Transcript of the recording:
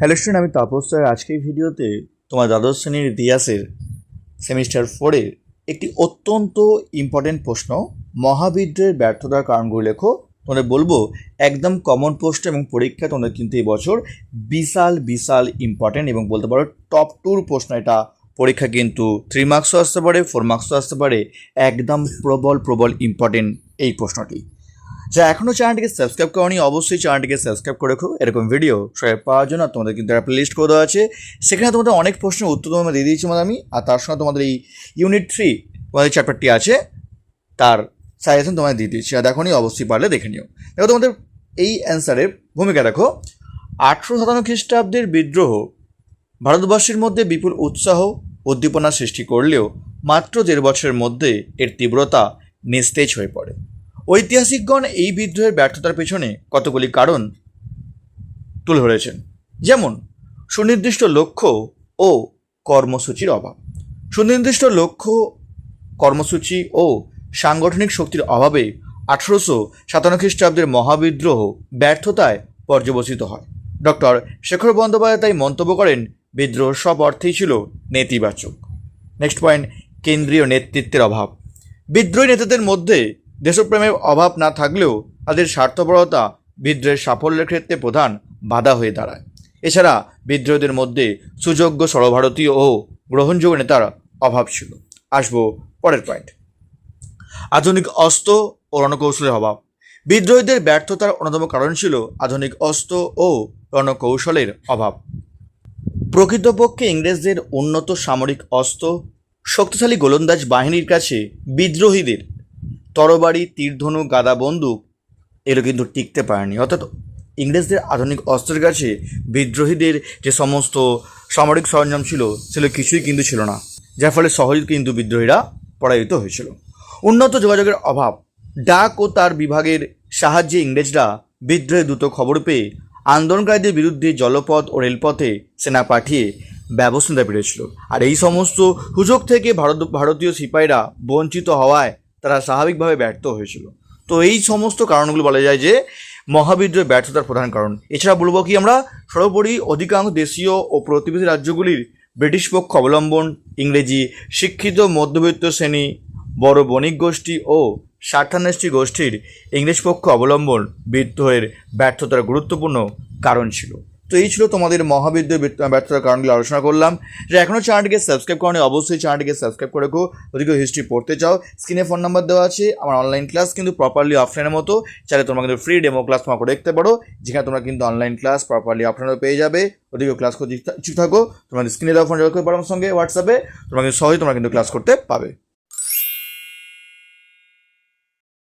Hello student আমি Tapas sir আজকের ভিডিওতে তোমার দ্বাদশ শ্রেণির ইতিহাসের সেমিস্টার ফোরের একটি অত্যন্ত ইম্পর্টেন্ট প্রশ্ন মহাবিদ্রের ব্যর্থতার কারণগুলো লেখো। তোমাদের বলব, একদম কমন প্রশ্ন এবং পরীক্ষা তোমাদের কিন্তু এই বছর বিশাল বিশাল ইম্পর্টেন্ট এবং বলতে পারো টপ টুর প্রশ্ন। এটা পরীক্ষা কিন্তু থ্রি মার্কসও আসতে পারে ফোর মার্কসও আসতে পারে। একদম প্রবল প্রবল ইম্পর্টেন্ট এই প্রশ্নটি। যা এখনও চ্যানেলটিকে সাবস্ক্রাইব করনি, অবশ্যই চ্যানেলটিকে সাবস্ক্রাইব করে রাখো। এরকম ভিডিও পাওয়ার জন্য তোমাদের কিন্তু একটা প্লেলিস্ট করে দেওয়া আছে। সেখানে তোমাদের অনেক প্রশ্নের উত্তর তোমাদের দিয়ে দিয়েছি মানে আমি আর তার সঙ্গে তোমাদের এই ইউনিট থ্রি তোমাদের চ্যাপ্টারটি আছে, তার সাজেশন তোমাদের দিয়ে দিয়েছি। আর দেখো অবশ্যই পারলে দেখে নিও। দেখো তোমাদের এই অ্যান্সারের ভূমিকা দেখো। আঠেরো সাতান্ন খ্রিস্টাব্দের বিদ্রোহ ভারতবর্ষের মধ্যে বিপুল উৎসাহ, উদ্দীপনা সৃষ্টি করলেও মাত্র দেড় বছরের মধ্যে এর তীব্রতা নিস্তেজ হয়ে পড়ে। ঐতিহাসিকগণ এই বিদ্রোহের ব্যর্থতার পেছনে কতগুলি কারণ তুলে ধরেছেন? যেমন, সুনির্দিষ্ট লক্ষ্য ও কর্মসূচির অভাব। সুনির্দিষ্ট লক্ষ্য, কর্মসূচি ও সাংগঠনিক শক্তির অভাবে আঠারোশো সাতান্ন খ্রিস্টাব্দের মহাবিদ্রোহ ব্যর্থতায় পর্যবসিত হয়। ডক্টর শেখর বন্দ্যোপাধ্যায় তাই মন্তব্য করেন, বিদ্রোহ সব অর্থেই ছিল নেতিবাচক। নেক্সট পয়েন্ট কেন্দ্রীয় নেতৃত্বের অভাব। বিদ্রোহী নেতাদের মধ্যে দেশপ্রেমের অভাব না থাকলেও তাদের স্বার্থপরতা বিদ্রোহের সাফল্যের ক্ষেত্রে প্রধান বাধা হয়ে দাঁড়ায়। এছাড়া বিদ্রোহীদের মধ্যে সুযোগ্য সর্বভারতীয় ও গ্রহণযোগ্য নেতার অভাব ছিল। আসব পরের পয়েন্ট আধুনিক অস্ত্র ও রণকৌশলের অভাব। বিদ্রোহীদের ব্যর্থতার অন্যতম কারণ ছিল আধুনিক অস্ত্র ও রণকৌশলের অভাব। প্রকৃতপক্ষে ইংরেজদের উন্নত সামরিক অস্ত্র, শক্তিশালী গোলন্দাজ বাহিনীর কাছে বিদ্রোহীদের তরবারি তীরধনু গাদা বন্দুক, এগুলো কিন্তু টিকতে পারেনি। অর্থাৎ ইংরেজদের আধুনিক অস্ত্রের কাছে বিদ্রোহীদের যে সমস্ত সামরিক সরঞ্জাম ছিল, সেগুলো কিছুই কিন্তু ছিল না। যার ফলে সহজে কিন্তু বিদ্রোহীরা পরাজিত হয়েছিল। উন্নত যোগাযোগের অভাব, ডাক ও তার বিভাগের সাহায্যে ইংরেজরা বিদ্রোহের দ্রুত খবর পেয়ে আন্দোলনকারীদের বিরুদ্ধে জলপথ ও রেলপথে সেনা পাঠিয়ে ব্যবস্থা নিতে পেরেছিল। আর এই সমস্ত সুযোগ থেকে ভারত ভারতীয় সিপাহীরা বঞ্চিত হওয়ায় তারা স্বাভাবিকভাবে ব্যর্থ হয়েছিল। তো এই সমস্ত কারণগুলো বলা যায় যে মহাবিদ্রোহের ব্যর্থতার প্রধান কারণ। এছাড়া বলব কি আমরা সর্বোপরি অধিকাংশ দেশীয় ও প্রতিবেশী রাজ্যগুলির ব্রিটিশ পক্ষ অবলম্বন, ইংরেজি শিক্ষিত মধ্যবিত্ত শ্রেণি, বড় বণিক গোষ্ঠী ও স্বার্থান্বেষী গোষ্ঠীর ইংরেজ পক্ষ অবলম্বন বিদ্রোহের ব্যর্থতার গুরুত্বপূর্ণ কারণ ছিল। তো এই ছিল তোমাদের মহাবিদ্যুৎ ব্যর্থতার কারণগুলো আলোচনা করলাম। যে এখনও চ্যানেলটিকে সাবস্ক্রাইব করনি, অবশ্যই চ্যানেলটিকে সাবস্ক্রাইব করে রাখো। যদি কেউ হিস্ট্রি পড়তে চাও স্ক্রিনে ফোন নাম্বার দেওয়া আছে, আমার অনলাইন ক্লাস কিন্তু প্রপারলি অফলাইনের মতো। চাইলে তোমরা কিন্তু ফ্রি ডেমো ক্লাস তোমাকে দেখতে পারো, যেখানে তোমরা কিন্তু অনলাইন ক্লাস প্রপারলি অফলাইনেও পেয়ে যাবে। ওদিকেও ক্লাস করতে ইচ্ছুক থাকো তোমাদের স্ক্রিনে দেওয়া ফোন করতে পারো আমার সঙ্গে হোয়াটসঅ্যাপে তোমরা কিন্তু সহজেই তোমরা কিন্তু ক্লাস করতে পাবে।